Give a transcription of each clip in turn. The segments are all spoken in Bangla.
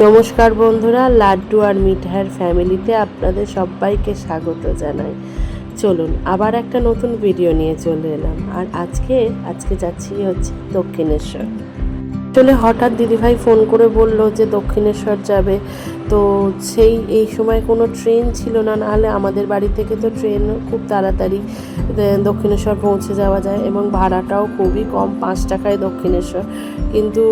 নমস্কার বন্ধুরা, লাড্ডু আর মিঠাইয়ের ফ্যামিলিতে আপনাদের সবাইকে স্বাগত জানাই। চলুন, আবার একটা নতুন ভিডিও নিয়ে চলে এলাম। আর আজকে আজকে যাচ্ছি হচ্ছে দক্ষিণেশ্বর। আসলে হঠাৎ দিদিভাই ফোন করে বলল যে দক্ষিণেশ্বর যাবে। তো সেই, এই সময় কোনো ট্রেন ছিল না, নাহলে আমাদের বাড়ি থেকে তো ট্রেন খুব তাড়াতাড়ি দক্ষিণেশ্বর পৌঁছে যাওয়া যায় এবং ভাড়াটাও খুবই কম, পাঁচ টাকায় দক্ষিণেশ্বর। কিন্তু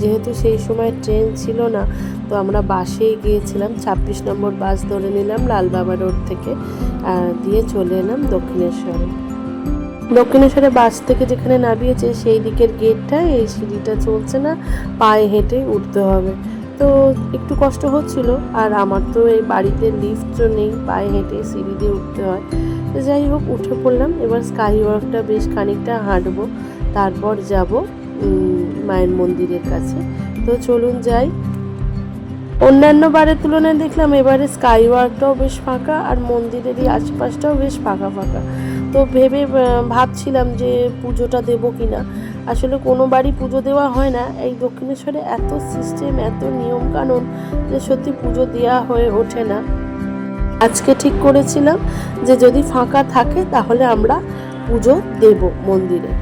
যেহেতু সেই সময় ট্রেন ছিল না, তো আমরা বাসেই গিয়েছিলাম, ছাব্বিশ নম্বর বাস ধরে নিলাম লালবাবা রোড থেকে দিয়ে চলে এলাম দক্ষিণেশ্বরে। দক্ষিণেশ্বরে বাস থেকে যেখানে নামিয়েছে, সেই দিকের গেটটা এই সিঁড়িটা চলছে না, পায়ে হেঁটে উঠতে হবে। তো একটু কষ্ট হচ্ছিল, আর আমার তো এই বাড়িতে লিফটও নেই, পায়ে হেঁটে সিঁড়ি দিয়ে উঠতে হয়। তো যাই হোক, উঠে পড়লাম, এবার স্কাই ওয়ার্কটা বেশ খানিকটা হাঁটবো। তারপর যাব মায়ের মন্দিরের কাছে। তো চলুন যাই। অন্যান্য বারের তুলনায় দেখলাম, এবারে স্কাই ওয়ার্কটাও বেশ ফাঁকা, আর মন্দিরেরই আশপাশটাও বেশ ফাঁকা ফাঁকা। তো ভেবে ভাবছিলাম যে পুজোটা দেবো কি না আসলে কোনো বাড়ি পুজো দেওয়া হয় না। এই দক্ষিণেশ্বরে এত সিস্টেম এত নিয়মকানুন যে সত্যি পুজো দেওয়া হয়ে ওঠে না। আজকে ঠিক করেছিলাম যে যদি ফাঁকা থাকে তাহলে আমরা পুজো দেব মন্দিরে।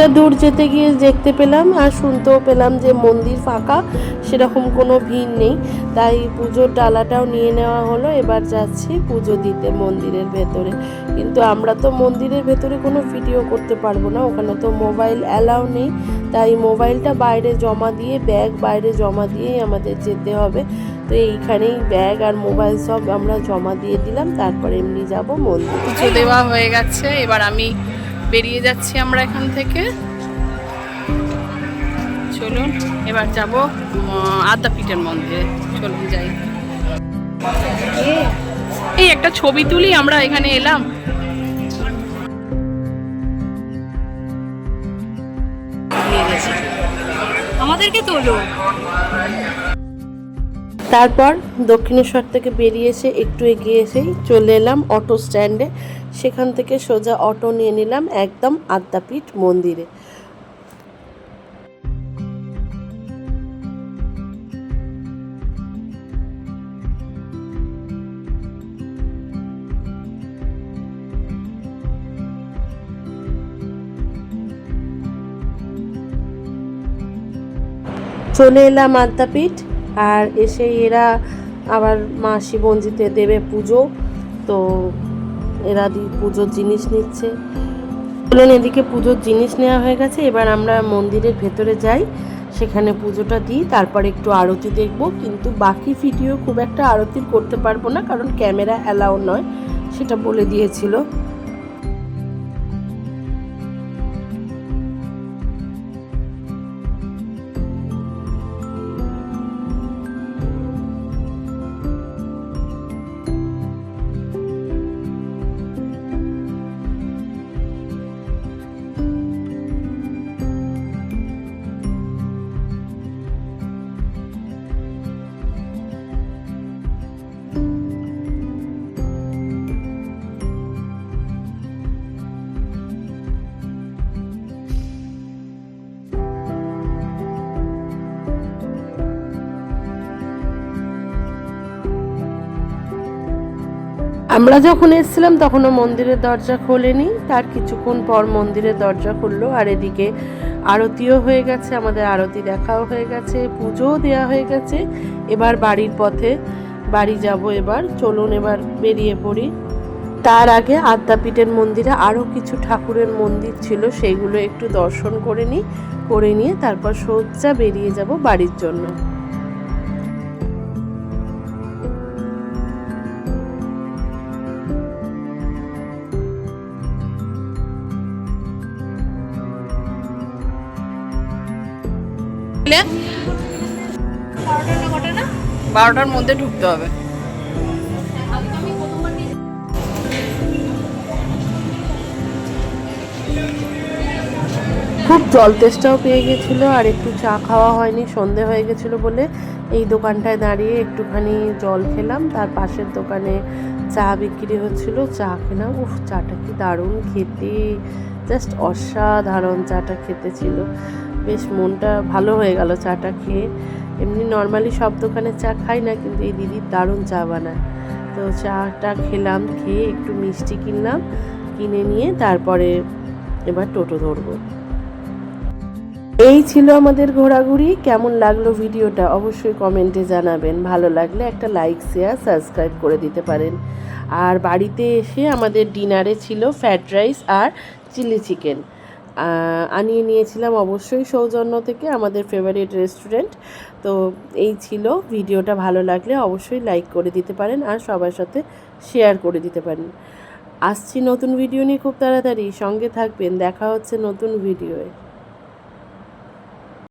একটা দূর যেতে গিয়ে দেখতে পেলাম আর শুনতেও পেলাম যে মন্দির ফাঁকা, সেরকম কোনো ভিড় নেই। তাই পুজোর ডালাটাও নিয়ে নেওয়া হলো, এবার যাচ্ছি পুজো দিতে মন্দিরের ভেতরে। কিন্তু আমরা তো মন্দিরের ভেতরে কোনো ভিডিও করতে পারব না, ওখানে তো মোবাইল অ্যালাউ নেই। তাই মোবাইলটা বাইরে জমা দিয়ে, ব্যাগ বাইরে জমা দিয়েই আমাদের যেতে হবে। তো এইখানেই ব্যাগ আর মোবাইল সব আমরা জমা দিয়ে দিলাম, তারপর এমনি যাব মন্দির। পুজো দেওয়া হয়ে গেছে, এবার আমি বেরিয়ে যাচ্ছি আমরা এখান থেকে। চলুন, এবার যাব আদ্যাপীঠের মন্দিরে। চলুন যাই। এই একটা ছবি তুলি, আমরা এখানে এলাম। আমাদেরকে তোলো। তারপর দক্ষিণেশ্বর থেকে বেরিয়ে এসে একটু এগিয়ে এসেই চলে এলাম অটো স্ট্যান্ডে। সেখান থেকে সোজা অটো নিয়ে নিলাম একদম আদ্যাপীঠ মন্দিরে। চলে এলাম আদ্যাপীঠ। আর এসে এরা আবার মা শিবঞ্জিতে দেবে পুজো। তো এরা দি- পুজোর জিনিস নিচ্ছে। চলুন এদিকে পুজোর জিনিস নেওয়া হয়ে গেছে। এবার আমরা মন্দিরের ভেতরে যাই। সেখানে পুজোটা দিই, তারপর একটু আরতি দেখব। কিন্তু বাকি ভিডিও খুব একটা আরতি করতে পারব না, কারণ ক্যামেরা অ্যালাউ নয়, সেটা বলে দিয়েছিল। আমরা যখন এসেছিলাম তখনও মন্দিরের দরজা খোলেনি। তার কিছুক্ষণ পর মন্দিরের দরজা খুললো, আর এদিকে আরতিও হয়ে গেছে, আমাদের আরতি দেখাও হয়ে গেছে, পুজোও দেওয়া হয়ে গেছে। এবার বাড়ির পথে বাড়ি যাব এবার। চলুন এবার বেরিয়ে পড়ি। তার আগে আদ্যাপীঠের মন্দিরে আরও কিছু ঠাকুরের মন্দির ছিল সেইগুলো একটু দর্শন করে নিই করে নিয়ে তারপর সোজা বেরিয়ে যাব বাড়ির জন্য। না? বারোটার মধ্যে ঢুকতে হবে। খুব জল তেষ্টাও পেয়ে গেছিল আর একটু চা খাওয়া হয়নি সন্ধে হয়ে গেছিল বলে এই দোকানটায় দাঁড়িয়ে একটুখানি জল খেলাম। তার পাশের দোকানে চা বিক্রি হচ্ছিল চা খেলাম। উফ চাটা কি দারুণ খেতে। জাস্ট অসাধারণ চাটা খেতে ছিল। বেশ মনটা ভালো হয়ে গেল চাটা খেয়ে। এমনি নর্মালি সব দোকানে চা খাই না, কিন্তু এই দিদি দারুণ চা বানায়। তো চাটা খেলাম, খেয়ে একটু মিষ্টি কিনলাম, কিনে নিয়ে তারপরে এবার টোটো ধরবো। এই ছিল আমাদের ঘোরাঘুরি, কেমন লাগল ভিডিওটা অবশ্যই কমেন্টে জানাবেন। ভালো লাগলে একটা লাইক শেয়ার সাবস্ক্রাইব করে দিতে পারেন। আর বাড়িতে এসে আমাদের ডিনারে ছিল ফ্রায়েড রাইস আর চিলি চিকেন আনিয়ে নিয়েছিলাম অবশ্যই সৌজন্য থেকে, আমাদের ফেভারিট রেস্টুরেন্ট তো এই ছিল, ভিডিওটা ভালো লাগলে অবশ্যই লাইক করে দিতে পারেন আর সবার সাথে শেয়ার করে দিতে পারেন। আসছি নতুন ভিডিও নিয়ে খুব তাড়াতাড়ি, সঙ্গে থাকবেন, দেখা হচ্ছে নতুন ভিডিওয়ে